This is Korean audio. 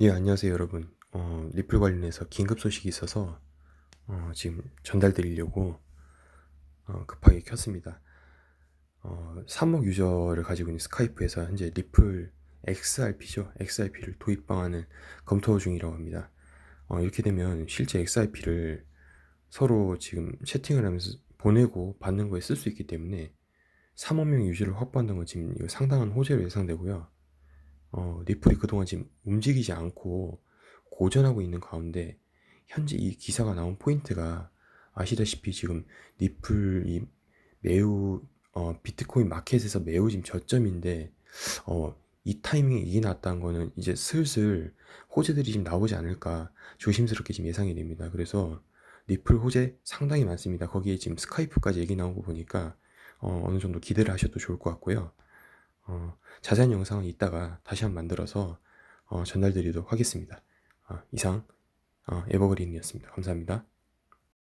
예, 안녕하세요, 여러분. 어, 리플 관련해서 긴급 소식이 있어서 어, 지금 전달드리려고 어, 급하게 켰습니다. 어, 3억 유저를 가지고 있는 스카이프에서 현재 리플 XRP죠. XRP를 도입 방안을 검토 중이라고 합니다. 어, 이렇게 되면 실제 XRP를 서로 지금 채팅을 하면서 보내고 받는 거에 쓸 수 있기 때문에 3억 명 유저를 확보한다는 건 지금 상당한 호재로 예상되고요. 어, 리플이 그동안 지금 움직이지 않고 고전하고 있는 가운데 현재 이 기사가 나온 포인트가 아시다시피 지금 리플이 매우 어, 비트코인 마켓에서 매우 지금 저점인데 어, 이 타이밍에 이게 났다는 거는 이제 슬슬 호재들이 지금 나오지 않을까 조심스럽게 지금 예상이 됩니다. 그래서 리플 호재 상당히 많습니다. 거기에 지금 스카이프까지 얘기 거 보니까 어, 어느 정도 기대를 하셔도 좋을 것 같고요. 어, 자세한 영상은 이따가 다시 한번 만들어서 어, 전달드리도록 하겠습니다. 어, 이상 어, 에버그린이었습니다. 감사합니다.